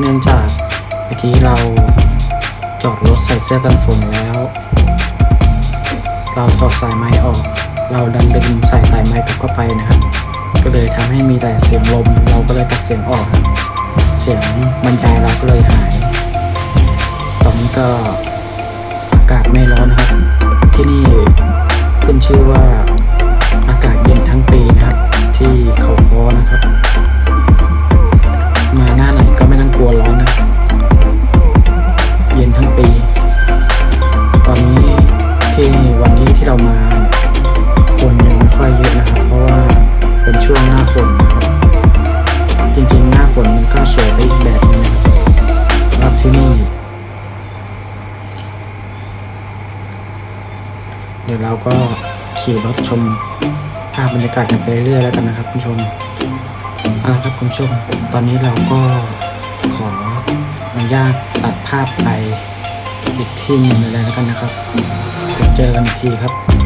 เนื่องจากเมื่อกี้เราจอดรถใส่เสื้อกันฝนแล้ว เราถอดสายไม้ออก เราดันดึงใส่สายไม้กลับเข้าไปนะครับ ก็เลยทำให้มีแต่เสียงลม เราก็เลยตัดเสียงออก เสียงบรรยายเราก็เลยหาย ตอนนี้ก็อากาศไม่ร้อนครับ ที่นี่ขึ้นชื่อว่าอากาศเย็นทั้งปีนะครับ ที่เขาคอนะครับ กาศกันไปเรื่อยๆแล้วกันนะครับคุณผู้ชมเอาละครับคุณผู้ชม ตอนนี้เราก็ขออนุญาตตัดภาพไปอีกที่หนึ่งเลยแล้วกันนะครับเดี๋ยวเจอกันอีกทีครับ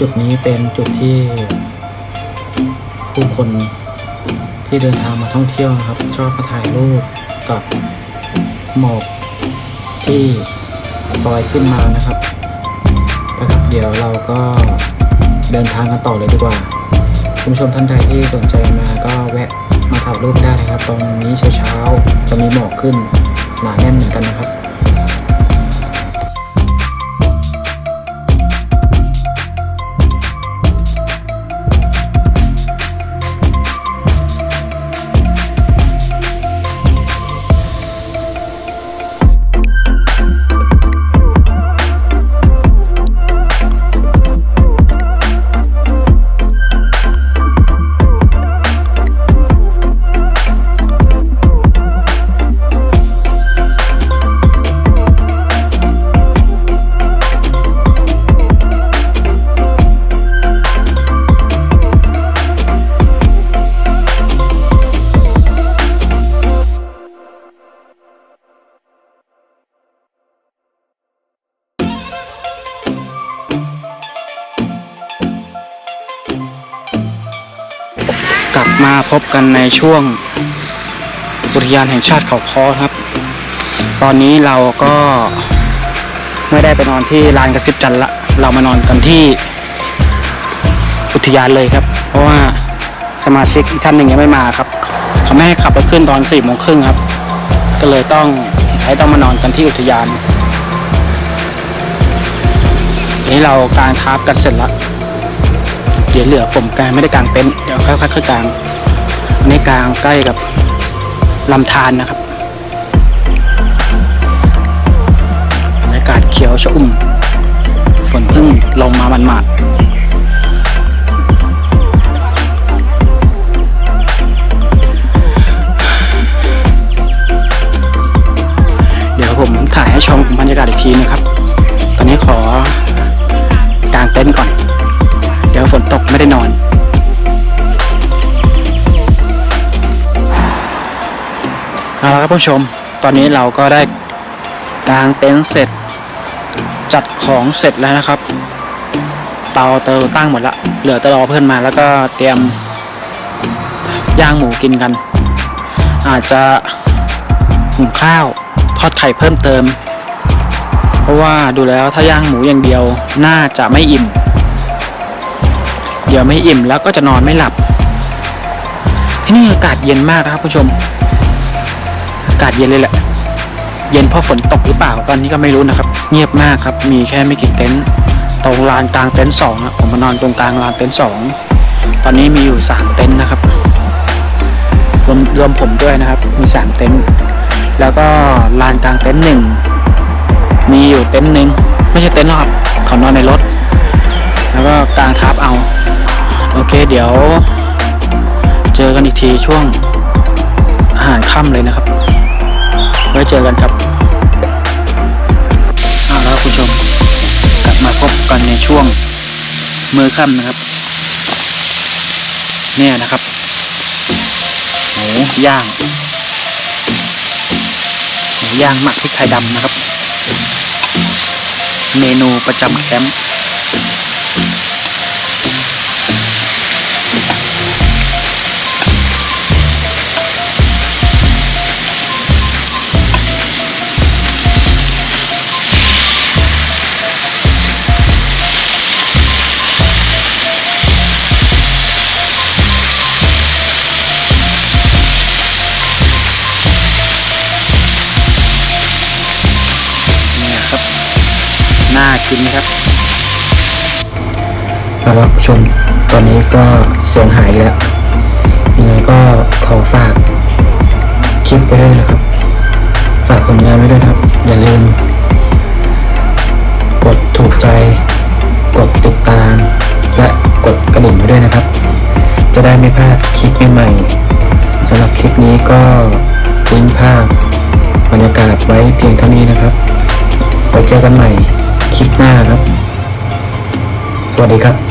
จุดนี้เป็นจุดที่ ผู้คนที่เดินทางมาท่องเที่ยวนะครับ ชอบมาถ่ายรูปกับหมอกที่ลอยขึ้นมานะครับนะครับ เดี๋ยวเราก็เดินทางกันต่อเลยดีกว่าคุณผู้ชมท่านใดที่สนใจมาก็แวะมาถ่ายรูปได้นะครับตรงนี้เช้าๆจะมีหมอกขึ้นหนาแน่นเหมือนกันนะครับ พบกันในช่วงอุทยานแห่งชาติเขาคอครับ ตอนนี้เราก็ไม่ได้ไปนอนที่ลานกระซิบจันละเรามานอนกันที่อุทยานเลยครับ เพราะว่าสมาชิกท่านหนึ่งยังไม่มาครับเขาไม่ให้ขับรถขึ้นตอนสี่โมงครึ่งครับ ก็เลยต้องให้ต้องมานอนกันที่อุทยานนี้เรากางทาร์ปกันเสร็จแล้วเดี๋ยวเหลือผมกางไม่ได้กางเต็นท์เดี๋ยวค่อยๆค่อยๆกาง อันนี้กางใกล้กับลำธารนะครับบรรยากาศเขียวชอุ่ม ฝนเพิ่งลงมามันมาดเดี๋ยวผมถ่ายให้ชมบรรยากาศอีกทีนะครับ ตอนนี้ขอกางเต็นท์ก่อน เดี๋ยวฝนตกไม่ได้นอน เอาละครับผู้ชม ตอนนี้เราก็ได้กางเต็นท์เสร็จ จัดของเสร็จแล้วนะครับ เตาเตาตั้งหมดละ เหลือแต่รอเพื่อนมาแล้วก็เตรียมย่างหมูกินกัน อาจจะหุงข้าวทอดไข่เพิ่มเติม เพราะว่าดูแล้วถ้าย่างหมูอย่างเดียวน่าจะไม่อิ่ม เดี๋ยวไม่อิ่มแล้วก็จะนอนไม่หลับ ที่นี่อากาศเย็นมากนะครับผู้ชม อากาศเย็นเลยแหละ เย็นเพราะฝนตกหรือเปล่าตอนนี้ก็ไม่รู้นะครับ เงียบมากครับ มีแค่ไม่กี่เต็นท์ตรงลานกลางเต็นท์สองอะผมมานอนตรงกลางลานเต็นท์สองตอนนี้มีอยู่สามเต็นท์นะครับรวมรวมผมด้วยนะครับ มีสามเต็นท์แล้วก็ลานกลางเต็นท์หนึ่งมีอยู่เต็นท์หนึ่งไม่ใช่เต็นท์หรอกครับเขานอนในรถ แล้วก็กลางทับเอาโอเค เดี๋ยว เจอกันอีกทีช่วงอาหารค่ำเลยนะครับ ว้เจอกันครับเอาแล้วคุณผู้ชม กลับมาพบกันในช่วงมือค่ำนะครับ เนี่ยนะครับหมูย่างหมูย่างหมักพริกไทยดำนะครับ เมนูประจำแคมป์ เอาชม ตอนนี้ก็เสียงหายแล้วยังไงก็ขอฝากคลิปไปด้วยนะครับ ฝากผลงานไว้ด้วยครับ อย่าลืม กดถูกใจ กดติดตาม และกดกระดิ่งไว้ด้วยนะครับ จะได้ไม่พลาดคลิปใหม่ๆสำหรับคลิปนี้ก็ทิ้งภาพบรรยากาศไว้เพียงเท่านี้นะครับไว้เจอกันใหม่คลิปหน้าครับ สวัสดีครับ